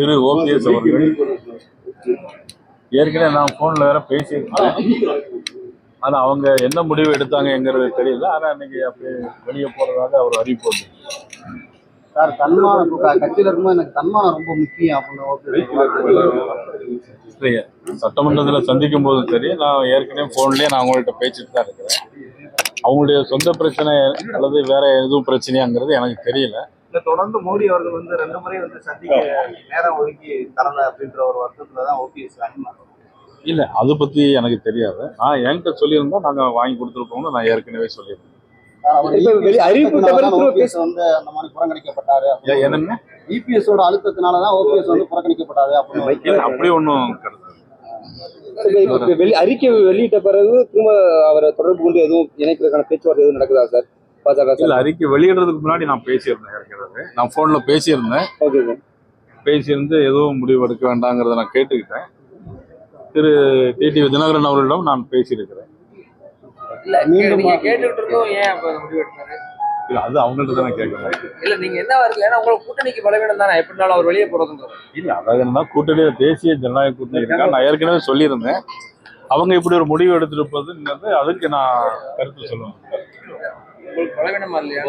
திரு OPS அவர்கள். ஏற்கனவே நான் ஃபோனில் வேற பேசியிருக்கேன் ஆனால் அவங்க என்ன முடிவு எடுத்தாங்கங்கிறது தெரியல. ஆனால் இன்னைக்கு அப்படியே வெளியே போகிறதாக அவர் அறிவிப்பு சார் தன்மானம் இப்ப க- கட்சியில இருக்கும்போது எனக்கு தன்மானம் ரொம்ப முக்கியம் அப்படின்னு சட்டமன்றத்தில் சந்திக்கும் போதும் சரி நான் ஏற்கனவே ஃபோன்லேயே நான் அவங்கள்ட்ட பேசிட்டு தான் இருக்கிறேன். அவங்களுடைய சொந்த பிரச்சனை அல்லது வேற எதுவும் பிரச்சனையாங்கிறது எனக்கு தெரியல. இல்ல தொடர்ந்து மோடி அவர்கள் வந்து ரெண்டு முறை வந்து சந்திக்க நேரம் ஒதுக்கி தரல அப்படின்ற ஒரு வருத்தத்துல தான் ஓபிஎஸ் அனுமதி இல்லை அதை பற்றி எனக்கு தெரியாது. நான் என்கிட்ட சொல்லியிருந்தா நாங்கள் வாங்கி கொடுத்துருப்போம்னு நான் ஏற்கனவே சொல்லியிருந்தேன். இபிஎஸோட அழுத்தத்தினாலதான் ஓபிஎஸ் வந்து புறக்கணிக்கப்பட்டாரு அப்படின்னு இல்லை அப்படி ஒன்றும் இப்ப வெளி அறிக்கை வெளியிட்ட பிறகு திரும்ப அவரை தொடர்பு கொண்டு எதுவும் இணைக்கிறதுக்கான பேச்சுவார்த்தை எதுவும் நடக்குதா சார்? இல்லை அறிக்கை வெளியிடுறதுக்கு முன்னாடி நான் பேசியிருந்தேன் ஏற்கனவே. நான் ஃபோனில் பேசியிருந்தேன். பேசியிருந்து எதுவும் முடிவு எடுக்க வேண்டாங்கிறத நான் கேட்டுக்கிட்டேன். திரு. டிடி தினகரன் அவர்களிடம் நான் பேசியிருக்கிறேன். இல்ல மீண்டும் நீங்க கேட்டுட்டு இருந்தோம் ஏன் அப்ப முடிவு எடுத்தாரு இல்லை அது அவங்கள்ட்ட தானே கேட்கணும். இல்ல நீங்க என்ன வருது ஏன்னா உங்களுக்கு கூட்டணிக்கு பலவீனம் தானே. எப்படினாலும் அவர் வெளியே போறதுங்க. இல்லை அதாவது என்னன்னா கூட்டணியில் தேசிய ஜனநாயக கூட்டணி இருக்கா? நான் ஏற்கனவே சொல்லியிருந்தேன். அவங்க இப்படி ஒரு முடிவு எடுத்திருப்பதுங்கிறது அதுக்கு நான் கருத்து சொல்லுவேன். பலவீனமா இல்லையா?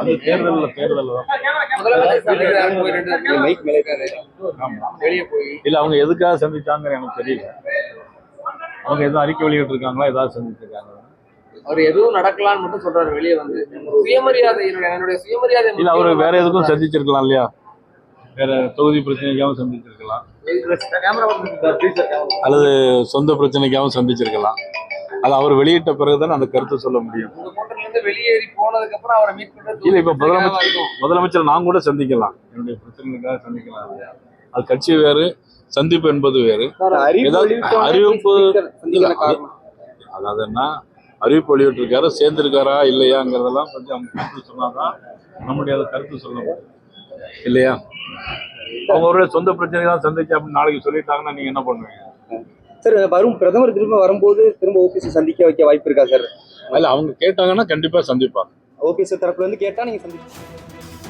அது தேர்தலில் தேர்தல் வெளியே போய். இல்லை அவங்க எதுக்காக சந்திச்சாங்கன்னு எனக்கு தெரியல. அவங்க எதுவும் அறிக்கை வெளியிட்டிருக்காங்களா ஏதாவது சந்திச்சிருக்காங்க அவர் எதுவும் நடக்கலாம்னு மட்டும் சொல்றாரு வெளியே வந்து. சுயமரியாதை என்னுடைய சுயமரியாதை இல்லை அவர் வேற எதுக்கும் சந்திச்சிருக்கலாம் இல்லையா? வேற தொகுதி பிரச்சனைக்காகவும் சந்திச்சிருக்கலாம். அல்லது சொந்த பிரச்சனைக்காகவும் சந்திச்சிருக்கலாம். அது அவர் வெளியிட்ட பிறகுதான் அந்த கருத்தை சொல்ல முடியும். இருந்து வெளியேறி போனதுக்கு அப்புறம் அவரை மீட் பண்றது இல்ல இப்ப முதலமைச்சர். முதலமைச்சர் நான் கூட சந்திக்கலாம். என்னுடைய பிரச்சனைக்காக சந்திக்கலாம் அது கட்சி வேறு சந்திப்பு என்பது வேறு. அறிவிப்பு அதாவது என்ன? அறிவிப்பு வெளியிட்டிருக்காரு சேர்ந்திருக்காரா இல்லையாங்கிறதெல்லாம் கொஞ்சம் கருத்து சொன்னாதான் நம்முடைய அதை கருத்து சொல்ல முடியும். இல்லையா? அவங்க ஒரு சொந்த பிரச்சனை தான் சந்திச்சு அப்படின்னு நாளைக்கு சொல்லிட்டாங்கன்னா நீங்க என்ன பண்ணுவீங்க? சார் வரும் பிரதமர் திரும்ப வரும்போது திரும்ப ஓபிஎஸ் சந்திக்க வைக்க வாய்ப்பு இருக்கா சார்? அதில் அவங்க கேட்டாங்கன்னா கண்டிப்பா சந்திப்பாங்க. ஓபிஎஸ் தரப்புல இருந்து கேட்டா நீங்க சந்திப்பீங்க.